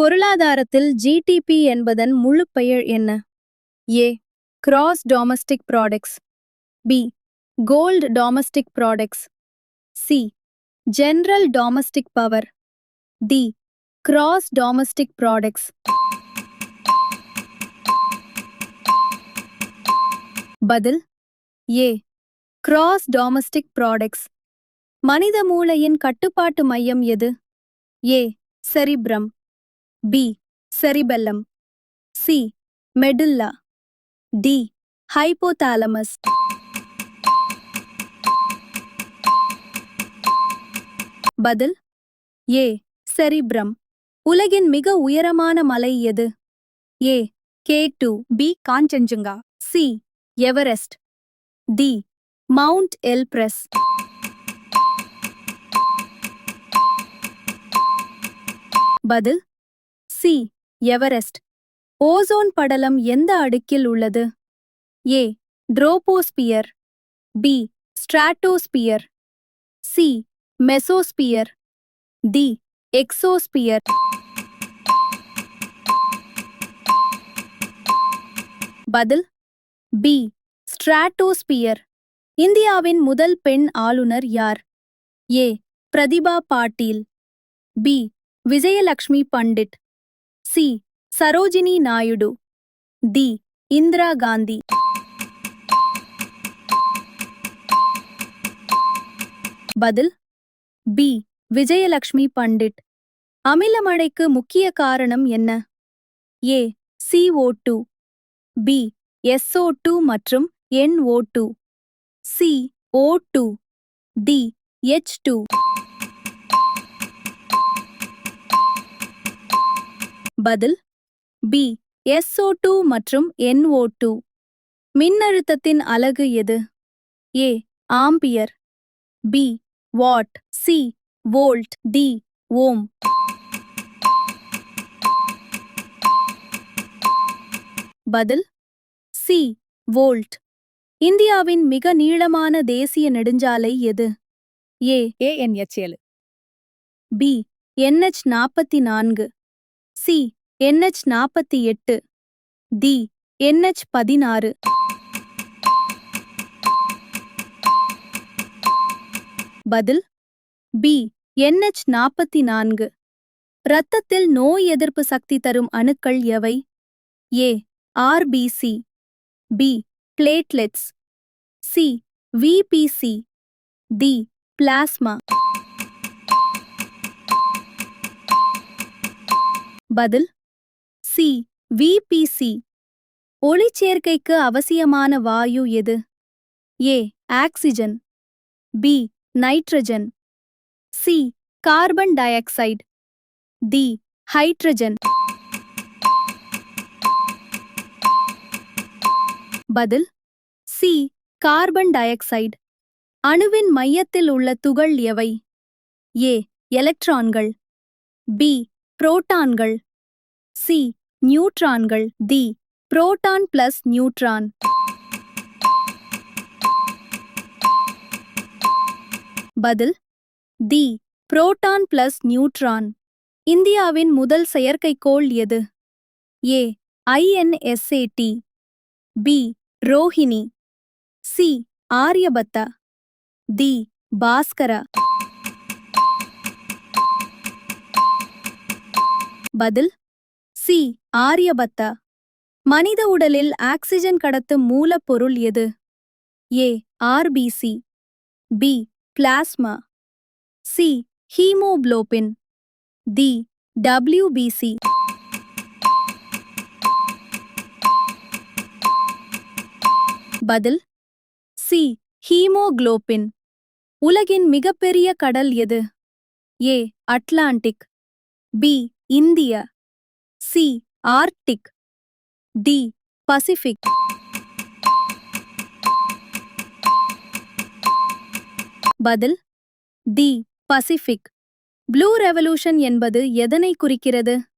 பொருளாதாரத்தில் ஜிடிபி என்பதன் முழு பெயர் என்ன? A gross domestic products B gold domestic products C general domestic power D gross domestic products பதில் ஏ கிராஸ் டொமஸ்டிக் ப்ராடக்ட்ஸ் மனித மூளையின் கட்டுப்பாட்டு மையம் எது? A cerebrum B cerebellum C medulla D hypothalamus பதில் ஏ செரிப்ரம் உலகின் மிக உயரமான மலை எது? A K two B Kanchenjunga C Everest D mount Elbrus பதில் சி எவரெஸ்ட். ஓசோன் படலம் எந்த அடுக்கில் உள்ளது? A troposphere. B stratosphere. C mesosphere. D exosphere. பதில் பி ஸ்ட்ராட்டோஸ்பியர். இந்தியாவின் முதல் பெண் ஆளுநர் யார்? A Pratibha Patil. B Vijayalakshmi Pandit. C. Sarojini Naidu. D Indira Gandhi. பதில் பி. விஜயலக்ஷ்மி பண்டிட். அமிலமழைக்கு முக்கிய காரணம் என்ன? A. CO two. B. SO two மற்றும் N O two. C O two. D. H two. பதில் பி எஸ்ஓ டூ மற்றும் NO two மின்னழுத்தத்தின் அலகு எது? A ampere. B watt? C volt. D ohm. பதில் சி வோல்ட். இந்தியாவின் மிக நீளமான தேசிய நெடுஞ்சாலை எது? ஏ ஏஎன்எச் ஏழு பி என்ஹெச் நாற்பத்தி நான்கு. சி என்ஹெச் நாற்பத்தி எட்டு. டி என்ஹெச் பதினாறு. பதில் பி என்ஹெச் நாற்பத்தி நான்கு. இரத்தத்தில் நோய் எதிர்ப்பு சக்தி தரும் அணுக்கள் எவை? A RBC B platelets. C VBC D plasma. பதில் சி விபிசி ஒளிச்சேர்க்கைக்கு அவசியமான வாயு எது? A oxygen. B nitrogen. C carbon dioxide D hydrogen. பதில் சி கார்பன் டை ஆக்சைடு அணுவின் மையத்தில் உள்ள துகள் எவை? A electrons. B புரோட்டான்கள். C நியூட்ரான்கள். D proton plus neutron. பதில் தி புரோட்டான் பிளஸ் நியூட்ரான். இந்தியாவின் முதல் செயற்கைக்கோள் எது? A INSAT B Rohini. C Aryabhata. D Bhaskara. பதில் சி ஆரியபத்தா. மனித உடலில் ஆக்சிஜன் கடத்தும் மூலப்பொருள் எது? A RBC. B plasma. C haemoglobin D WBC. பதில் சி ஹீமோகுளோபின். உலகின் மிகப்பெரிய கடல் எது? A Atlantic. பி இந்திய. சி. ஆர்க்டிக். டி. பசிபிக். பதில் டி. பசிபிக். ப்ளூ ரெவல்யூஷன் என்பது எதனை குறிக்கிறது?